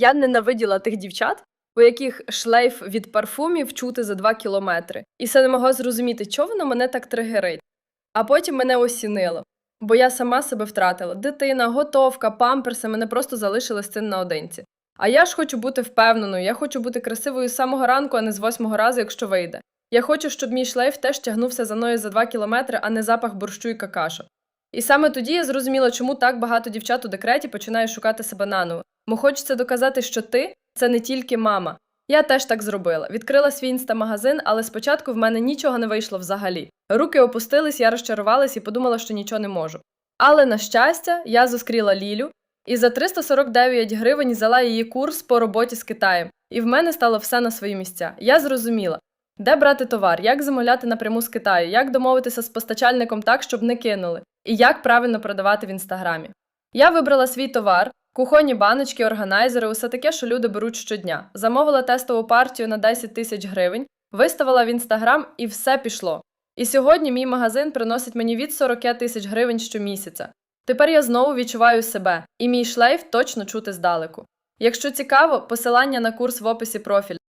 Я ненавиділа тих дівчат, у яких шлейф від парфумів чути за два кілометри, і все не могла зрозуміти, чого воно мене так тригерить. А потім мене осінило, бо я сама себе втратила. Дитина, готовка, памперси мене просто залишили з цим наодинці. А я ж хочу бути впевненою, я хочу бути красивою з самого ранку, а не з восьмого разу, якщо вийде. Я хочу, щоб мій шлейф теж тягнувся за мною за два кілометри, а не запах борщу і какашок. І саме тоді я зрозуміла, чому так багато дівчат у декреті починає шукати себе наново. Бо хочеться доказати, що ти це не тільки мама. Я теж так зробила. Відкрила свій інстамагазин, але спочатку в мене нічого не вийшло взагалі. Руки опустились, я розчарувалась і подумала, що нічого не можу. Але на щастя, я зустріла Лілю і за 349 гривень взяла її курс по роботі з Китаєм. І в мене стало все на свої місця. Я зрозуміла, де брати товар, як замовляти напряму з Китаю, як домовитися з постачальником так, щоб не кинули, і як правильно продавати в інстаграмі. Я вибрала свій товар, кухонні баночки, органайзери, усе таке, що люди беруть щодня. Замовила тестову партію на 10 тисяч гривень, виставила в інстаграм і все пішло. І сьогодні мій магазин приносить мені від 40 тисяч гривень щомісяця. Тепер я знову відчуваю себе, і мій шлейф точно чути здалеку. Якщо цікаво, посилання на курс в описі профілю.